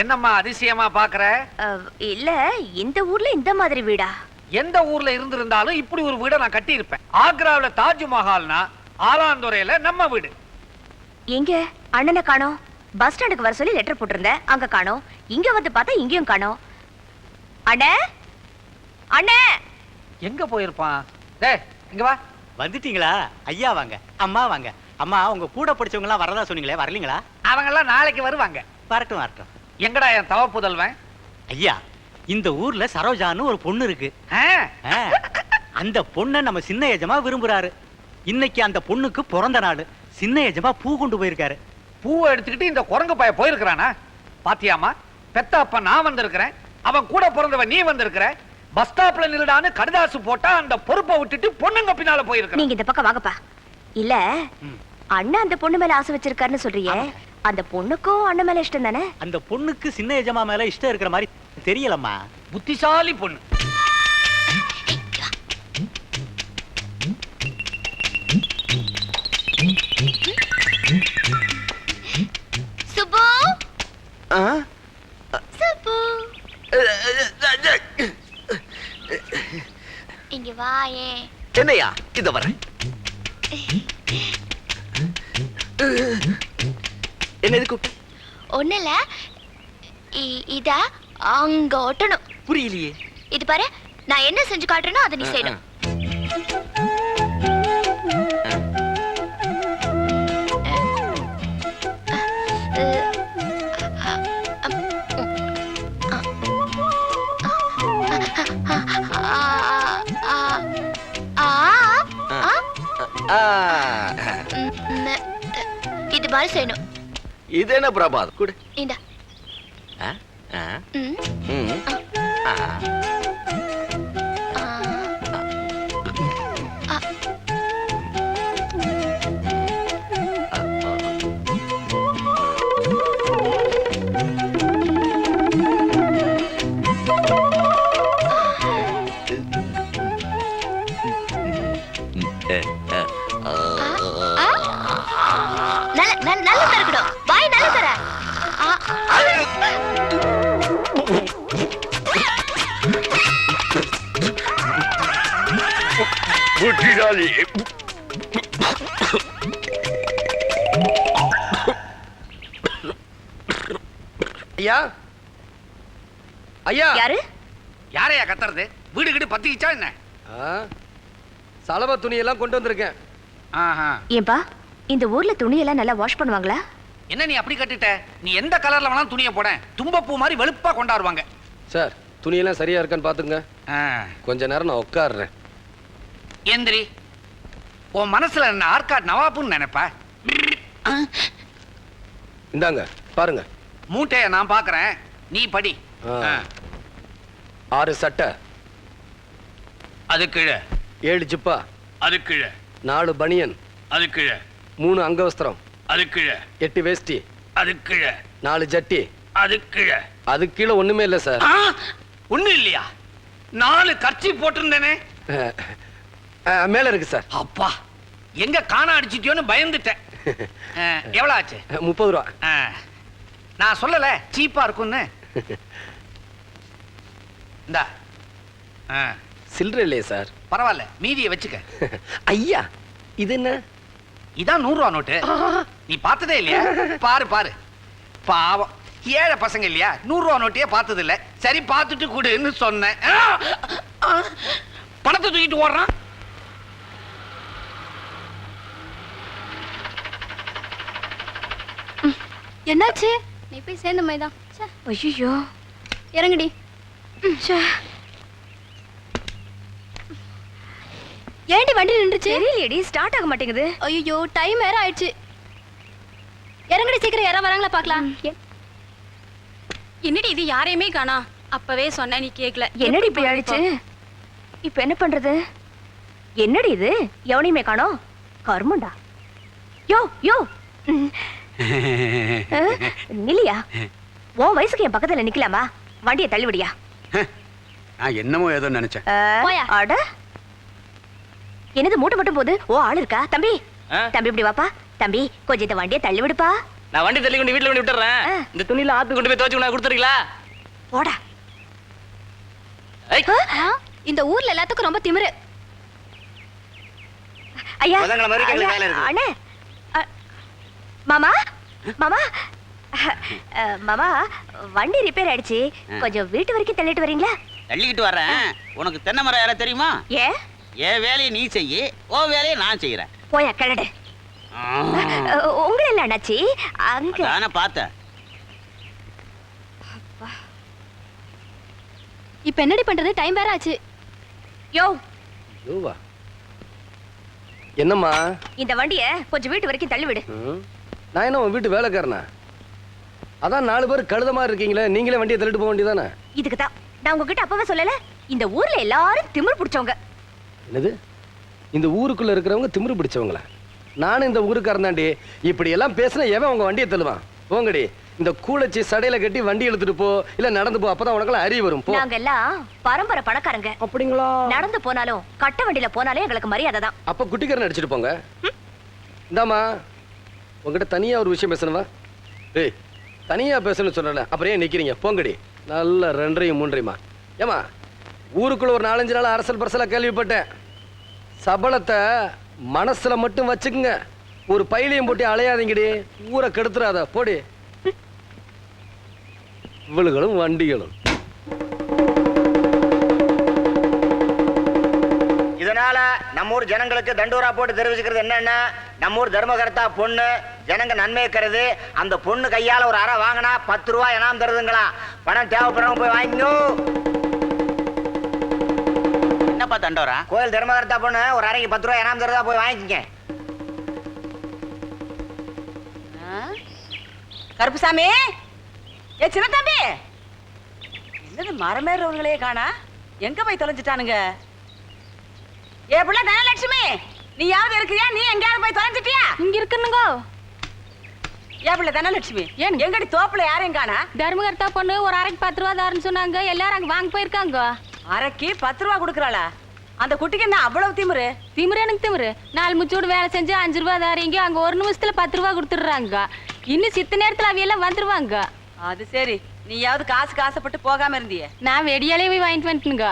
என்னம்மா அதிசயமா பாக்குற? இல்ல இந்த ஊர்ல இந்த மாதிரி வீடா? எந்த ஊர்ல இருந்திருந்தாலும் இப்படி ஒரு வீடை நான் கட்டி இருப்பேன் ஆக்ராவுல தாஜ்மஹால்னா ஆலாந்துறையில நம்ம வீடு. எங்க? அண்ணனை காணோம். பஸ் ஸ்டாண்டுக்கு வர சொல்லி லெட்டர் போட்டிருந்தேன். அங்க காணோம். இங்க வந்து பார்த்தா இங்கேயும் காணோம். அண்ணே? அண்ணே? எங்க போயிருப்பான்? டேய் இங்க வா. வந்துட்டீங்களா? ஐயா வாங்க அம்மா வாங்க. அம்மா உங்க கூட படிச்சவங்க எல்லாம் வரதா சொன்னீங்களே வரலீங்களா? அவங்க எல்லாம் நாளைக்கு வருவாங்க. வரட்டும் வரட்டும். எங்கடா என் தவ புதல்வன்? ஐயா இந்த ஊர்ல சரோஜான்னு ஒரு பொண்ணு இருக்கு. அந்த பொண்ணை நம்ம சின்ன எஜமா விரும்புறாரு. இன்னைக்கு அந்த பொண்ணுக்கு பிறந்த நாள். சின்ன எஜமா பூ கொண்டு போயிருக்காரு. பூவை எடுத்துக்கிட்டு இந்த குரங்கு பைய போயிருக்கிறானா? பாத்தியாமா பெத்த அப்ப நான் வந்திருக்கிறேன். அவன் கூட பிறந்தவன் நீ வந்திருக்கிற. பஸ் ஸ்டாப்ல நில்லுடான்னு கடிதாசு போட்டா அந்த பொறுப்பை விட்டுட்டு பொண்ணுங்க பின்னால போயிருக்க நீங்க இந்த பக்கம் வாங்கப்பா. இல்ல ம். அண்ணன் அந்த பொண்ணு மேல ஆசை வச்சிருக்காருன்னு சொல்றியே. அந்த பொண்ணுக்கும் அண்ணன் மேல இஷ்டம் தானே? அந்த பொண்ணுக்கு சின்ன எஜமா மேல இஷ்டம் இருக்கிற மாதிரி தெரியலம்மா. புத்திசாலி பொண்ணு. சுப்பு? சுப்பு? இங்க வாயே என்னையா? இத வரேன். என்ன எது கூப்பிட்ட? ஒண்ணுல இத அங்க ஒட்டணும். புரியலையே. இது பாரு நான் என்ன செஞ்சு காட்டுறேனோ அதை நீ செய்யணும். இது மாதிரி செய்யணும். இது என்ன பிரபாத் கூட ஐயா? ஐயா! யாரு? யாரையா கத்துறது? வீடு கிடு பத்திக்கிச்சா என்ன? சலவை துணியெல்லாம் கொண்டு வந்திருக்கேன். ஆஹா. ஏன்பா இந்த ஊர்ல துணியெல்லாம் நல்லா வாஷ் பண்ணுவாங்களா? என்ன நீ அப்படி கட்டிட்ட? நீ எந்த கலர்ல வேணாலும் துணியை போட. தும்பப்பூ மாதிரி வெளுப்பா கொண்டாடுவாங்க. சார் துணியெல்லாம் சரியா இருக்கான்னு பாத்துங்க. கொஞ்ச நேரம் நான் உட்காடுறேன் எந்திரி உன் மனசுல என்ன ஆர்காட் நவாப்புன்னு நினைப்ப? இந்தாங்க பாருங்க. மூட்டைய நான் பாக்குறேன் நீ படி. ஆறு சட்டை. அது கீழே. ஏழு ஜிப்பா. அது கீழே. நாலு பனியன். அது கீழே. மூணு அங்கவஸ்திரம். அது கீழே. எட்டு வேஷ்டி. அது கீழே. நாலு ஜட்டி. அது கீழே. அது கீழே ஒண்ணுமே இல்லை சார். ஒண்ணும் இல்லையா? நாலு கர்ச்சி போட்டிருந்தேனே. மேல இருக்கு சார். அப்பா எங்க காண அடிச்சிட்டியோன்னு பயந்துட்டேன். எவ்வளவு ஆச்சு? முப்பது ரூபா. நான் சொல்லல சீப்பா இருக்கும்னு. இந்தா. ஆ, சில்லறை இல்லையே சார். பரவாயில்ல மீதியை வச்சுக்க. ஐயா இது என்ன? இதான் நூறு ரூபா நோட்டு நீ பார்த்ததே இல்லையா? பாரு பாரு. பாவம். ஏழை பசங்க இல்லையா? நூறு ரூபா நோட்டையே பார்த்தது இல்ல சரி பார்த்துட்டு கொடுன்னு சொன்னேன். ஆ! ஆ! பணத்தை தூக்கிட்டு ஓடுறான். என்னாச்சு? நீ போய் சேர்ந்த மாதிரி தான் ஐயோ இறங்குடி. ஏண்டி வண்டி நின்றுச்சு? தெரியலையடி ஸ்டார்ட் ஆக மாட்டேங்குது. ஐயோ டைம் வேற ஆயிடுச்சு. இறங்குடி சீக்கிரம் யாரா வராங்களா பார்க்கலாம். என்னடி இது யாரையுமே காணா. அப்பவே சொன்ன நீ கேக்கல. என்னடி இப்படி ஆயிடுச்சு? இப்ப என்ன பண்றது? என்னடி இது? எவனையுமே காணோம். கருமண்டா. யோ யோ. நில்லியா? உன் வயசுக்கு என் பக்கத்துல நிக்கலாமா? வண்டியை தள்ளிவிடியா? நான் என்னமோ ஏதோ நினைச்சேன். அட. என்னது மூட்டை மட்டும் போகுது ஓ ஆள் இருக்கா? தம்பி. தம்பி இப்படி வாப்பா. தம்பி கொஞ்சம் இந்த வண்டியை தள்ளி விடுப்பா நான் வண்டி தள்ளி கொண்டு வீட்டுல கொண்டு விட்டுறேன். இந்த துணியில ஆத்து கொண்டு போய் துவச்சு கொண்டு கொடுத்துறீங்களா? போடா. இந்த ஊர்ல எல்லாத்துக்கும் ரொம்ப திமிரு. ஐயா. அண்ணே. மாமா. மாமா? மாமா வண்டி ரிப்பேர் ஆயிடுச்சு. கொஞ்சம் வீட்டு வரைக்கும் தள்ளிட்டு வரீங்களா? தள்ளிக்கிட்டு வர்றேன் உனக்கு தென்னை மரம் யாரா தெரியுமா? ஏ? என் வேலையை நீ செய்யி உன் வேலையை நான் செய்யறேன் போயா கிளடு உங்களை இல்ல அண்ணாச்சி? அங்க. நானே பார்த்தேன். இப்ப என்னடி பண்றது? டைம் வேற ஆச்சு. யோ. யோவா. என்னம்மா? இந்த வண்டிய கொஞ்சம் வீட்டு வரைக்கும் தள்ளி விடு? நான் என்ன உன் வீட்டு வேலைக்காரனா? அதான் நாலு பேர் கழுத மாதிரி இருக்கீங்களே நீங்களே வண்டியை தள்ளிட்டு போக வேண்டியதானே இதுக்கு தான் நான் உங்ககிட்ட அப்பவே சொல்லல இந்த ஊர்ல எல்லாரும் திமிர் பிடிச்சவங்க. என்னது? இந்த ஊருக்குள்ள இருக்கிறவங்க திமிரு பிடிச்சவங்களா? நானும் இந்த ஊருக்காரன் தாண்டி இப்படி எல்லாம் பேசினா எவன் உங்க வண்டியை தள்ளுவான்? போங்கடி. இந்த கூலச்சி சடையில கட்டி வண்டி எடுத்துட்டு போ இல்ல நடந்து போ அப்பதான் உனக்கெல்லாம் அறிவு வரும். போ. நாங்க எல்லாம் பரம்பரை பணக்காரங்க. அப்படிங்களா? நடந்து போனாலும் கட்ட வண்டியில போனாலும் எங்களுக்கு மரியாதை தான் அப்ப குட்டிக்காரன் அடிச்சிட்டு போங்க. இந்தாம்மா. உங்ககிட்ட தனியா ஒரு விஷயம் பேசணுமா? ஏய். தனியா பேசணும்னு சொன்னல அப்புறம் ஏன் நிக்கிறீங்க? போங்கடி. நல்ல ரெண்டரையும் மூன்றையுமா? ஏமா ஊருக்குள்ள ஒரு நாலஞ்சு நாள் அரசல் பரசலா கேள்விப்பட்டேன். சபலத்தை மனசுல மட்டும் வச்சுக்குங்க. ஒரு பையிலையும் போட்டு அலையாதீங்கடி. ஊரை கெடுத்துறாத போடி. இவளுகளும் வண்டிகளும். இதனால நம்ம ஊர் ஜனங்களுக்கு தண்டூரா போட்டு தெரிவிச்சுக்கிறது என்னன்னா? நம்ம ஊர் தர்மகர்த்தா பொண்ணு ஜனங்க நன்மை கருது. அந்த பொண்ணு கையால ஒரு அறை வாங்கினா பத்து ரூபாய் இனாம் தருதுங்களா? பணம் தேவைப்படுறவங்க போய் வாங்கிக்கோ. என்னப்பா தண்டோரா கோயில் தர்மகர்த்தா பொண்ணு ஒரு அறைக்கு பத்து ரூபாய் இனாம் தருதா போய் வாங்கிக்கங்க. கருப்புசாமி? ஏ சின்ன தம்பி என்னது மரமேறவங்களே காணா? எங்க போய் தொலைஞ்சிட்டானுங்க? ஏ பிள்ளை தனலட்சுமி! நீ யாவது இருக்கிறியா? நீ எங்கேயாவது போய் தொலைஞ்சிட்டியா? இங்க இருக்குன்னுங்கோ ஏ பிள்ளை தனலட்சுமி ஏனுங்க? எங்கடி தோப்புல யாரையும் காணா தர்மகர்த்தா பொண்ணு ஒரு அரைக்கு பத்து ரூபா தாருன்னு சொன்னாங்க. எல்லாரும் அங்க வாங்க போயிருக்காங்க. அரைக்கு பத்து ரூபா கொடுக்குறாளா? அந்த குட்டிக்கு என்ன அவ்வளவு திமிரு? திமிரு எனக்கு திமிரு. நாலு முச்சோடு வேலை செஞ்சு அஞ்சு ரூபா தாரீங்க. அங்க ஒரு நிமிஷத்துல பத்து ரூபா கொடுத்துடுறாங்க. இன்னும் சித்த நேரத்துல அவையெல்லாம் வந்துருவாங்க. அது சரி. நீயாவது காசு காசப்பட்டு போகாம இருந்தியே. நான் வெடியாலே போய் வாங்கிட்டு வந்துட்டுங்க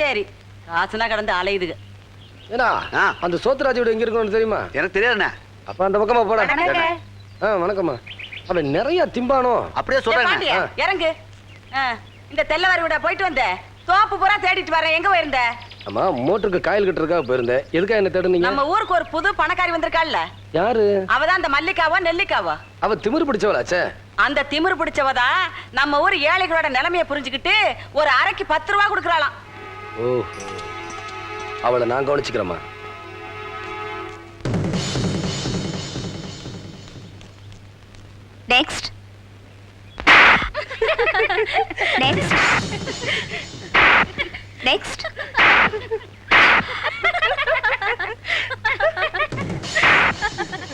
தேரி காசுனா கடந்து அலையுதுங்க. ஏன்னா. அந்த சோத்துராஜ் வீடு எங்க இருக்கணும் தெரியுமா? எனக்கு தெரியாதுண்ணே. அப்ப அந்த பக்கமா போட. ஆ வணக்கம்மா. அவன் நிறைய திம்பானோ? அப்படியே பாண்டியா, இறங்கு. இந்த தெல்லவாரி விட போயிட்டு வந்த. தோப்பு பூரா தேடிட்டு வரேன் எங்க போயிருந்த? ஆமா மோட்டருக்கு காயில் கட்டுறதுக்காக போயிருந்தேன். எதுக்காக என்ன தேடுனீங்க? நம்ம ஊருக்கு ஒரு புது பணக்காரி வந்திருக்காள்ல. யாரு? அவதான் அந்த மல்லிகாவா நெல்லிக்காவா. அவ திமிரு பிடிச்சவளாச்சே. அந்த திமிரு பிடிச்சவதா நம்ம ஊர் ஏழைகளோட நிலைமைய புரிஞ்சுக்கிட்டு ஒரு அரைக்கு பத்து ரூபா கொடுக்கறாளாம். ஓஹோ. அவளை நான் கவனிச்சுக்கிறேம்மா. Next next next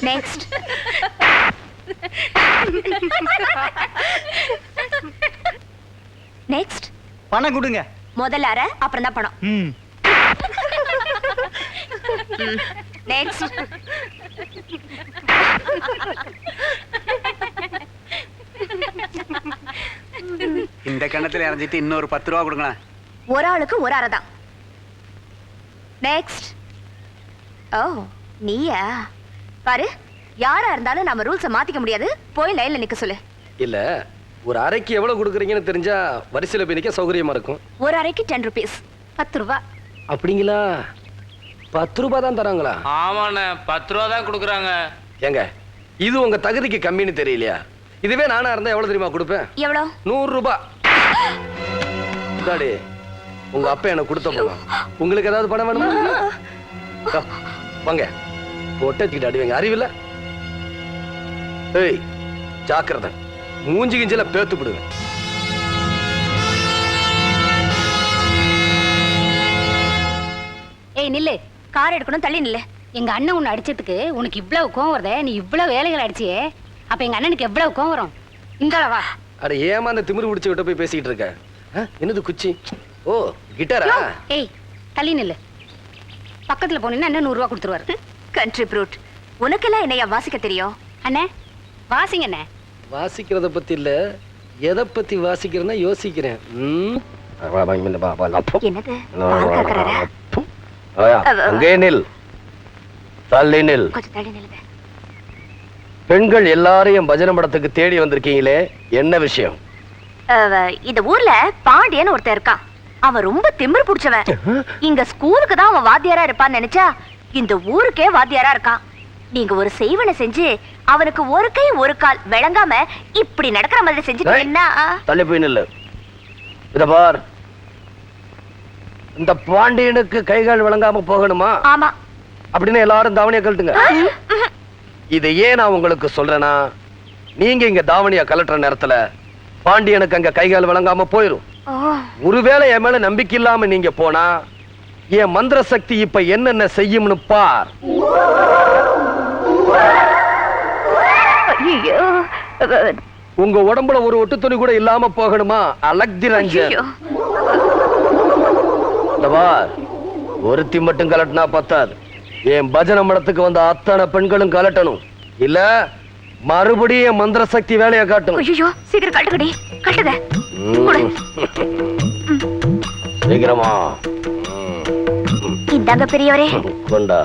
next next பணம் கொடுங்க. முதல்ல அரை அப்புறம் தான் பணம். ம். நெக்ஸ்ட் இந்த கிணத்துல இறஞ்சிட்டு இன்னொரு பத்து ரூபா கொடுங்களேன் ஒரு ஆளுக்கு ஒரு அரை தான். நெக்ஸ்ட் ஓ நீயா? பாரு யாரா இருந்தாலும் நம்ம ரூல்ஸை மாத்திக்க முடியாது. போய் லைன்ல நிக்க சொல்லு. இல்ல ஒரு அறைக்கு எவ்வளவு கொடுக்குறீங்கன்னு தெரிஞ்சா வரிசையில போய் நிக்க சௌகரியமா இருக்கும். ஒரு அறைக்கு டென் ருபீஸ் பத்து ரூபா. அப்படிங்களா? பத்து ரூபாய் தான் தராங்களா? ஆமாண்ணே பத்து ரூபா தான் கொடுக்குறாங்க. ஏங்க இது உங்க தகுதிக்கு கம்மின்னு தெரியலையா? இதுவே நானா இருந்தா எவ்வளவு தெரியுமா கொடுப்பேன்? எவ்வளோ? நூறு ரூபாய் இந்தாடி உங்க அப்பா எனக்கு கொடுத்த பணம். உங்களுக்கு ஏதாவது பணம் வேணுமா? இதோ, வாங்க. பொட்டச்சுக்கிட்டு அடிவீங்க அறிவில்ல? ஏய் ஜாக்கிரதை. மூஞ்சி கிஞ்சில பேத்து விடுவேன் ஏய் நில்லு. கார் எடுக்கணும் தள்ளி நில்லு. எங்க அண்ணன் உன்னை அடிச்சதுக்கு உனக்கு இவ்வளவு கோவம் வருதே நீ இவ்வளவு வேலைகள் அடிச்சியே அப்ப எங்க அண்ணனுக்கு எவ்வளவு கோவம் வரும்? இந்த வா. அட ஏமா அந்த திமிரு பிடிச்ச விட்ட போய் பேசிக்கிட்டு இருக்க? என்னது குச்சி? ஓ கிட்டாரா? ஏய் தள்ளி நில்லு. பக்கத்துல போனீங்கன்னா அண்ணன் நூறு ரூபா கொடுத்துருவாரு. கண்ட்ரி ப்ரூட் உனக்கெல்லாம் என்னையா வாசிக்க தெரியும்? அண்ணே வாசிங்கண்ணே வாசிக்கிறத பத்தி இல்ல எதை பத்தி வாசிக்கிறேன்னா யோசிக்கிறேன். ம்? வா, வா, இங்க வா, வா, அப்போ. என்னது அங்கே நில். தள்ளி நில். கொஞ்சம் தள்ளி நில்லுங்க. பெண்கள் எல்லாரையும் பஜனை மடத்துக்கு தேடி வந்திருக்கீங்களே என்ன விஷயம்? இந்த ஊர்ல பாண்டியன் ஒருத்தன் இருக்கான். அவன் ரொம்ப திமிரு புடிச்சவன். இங்க ஸ்கூலுக்கு தான் அவன் வாத்தியாரா இருப்பான்னு நினைச்சா இந்த ஊருக்கே வாத்தியாரா இருக்கான். நீங்க ஒரு செய்வனை செஞ்சு அவனுக்கு ஒரு கை ஒரு கால் விளங்காம இப்படி நடக்கிற மாதிரி செஞ்சுட்டீங்கன்னா தள்ளி போய் நில்லு. இத பார். இந்த பாண்டியனுக்கு கைகால் விளங்காம போகணுமா? ஆமா. அப்படின்னு எல்லாரும் தாவணியை கழட்டுங்க. இதை ஏன் நான் உங்களுக்கு சொல்றேன்னா நீங்க இங்க தாவணியா கலட்டுற நேரத்துல பாண்டியனுக்கு அங்க கைகால் விளங்காம போயிரும். ஒருவேளை என் மேல நம்பிக்கை இல்லாம நீங்க போனா என் மந்திர சக்தி இப்ப என்னென்ன செய்யும்னு பார். உங்க உடம்புல ஒரு ஒட்டு துணி கூட இல்லாம போகணுமா? அலக்தி ரஞ்சன் ஒருத்தி மட்டும் கலட்டினா பத்தாது. என் பஜனை மடத்துக்கு வந்த அத்தனை பெண்களும் கலட்டணும். இல்ல மறுபடியும் என் மந்திர சக்தி வேலையை காட்டும் ஐயோ சீக்கிரம் கட்டுக்கடி கட்டுத ம். சீக்கிரமா. இந்தாங்க பெரியவரே. கொண்டா.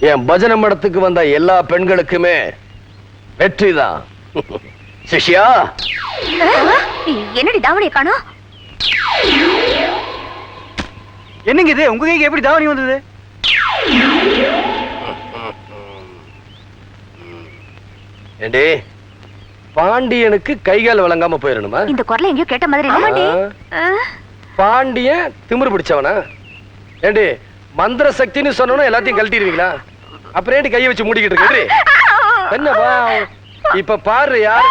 என் பஜனை மடத்துக்கு வந்த எல்லா பெண்களுக்குமே வெற்றிதான். சிஷ்யா? என்னடி தாவணியை காணோம் என்னங்க இது? உங்க கைக்கு எப்படி தாவணி வந்தது? ஏண்டி பாண்டியனுக்கு கைகால் வழங்காம போயிடணுமா இந்த குரலை எங்கேயோ கேட்ட மாதிரி இல்ல? ஆ. ஆ. பாண்டியன் திமிரு பிடிச்சவனா? ஏண்டி மந்திர சக்தின்னு சொன்னோன்னா எல்லாத்தையும் கழட்டிடுவீங்களா? அப்புறம் ஏண்டி கையை வச்சு மூடிக்கிட்டு இருக்கு? என்னப்பா இப்ப பாரு யாரு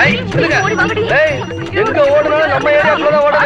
ஏய், எங்க ஓடுனாலும் நம்ம ஏரியாக்குள்ள தான்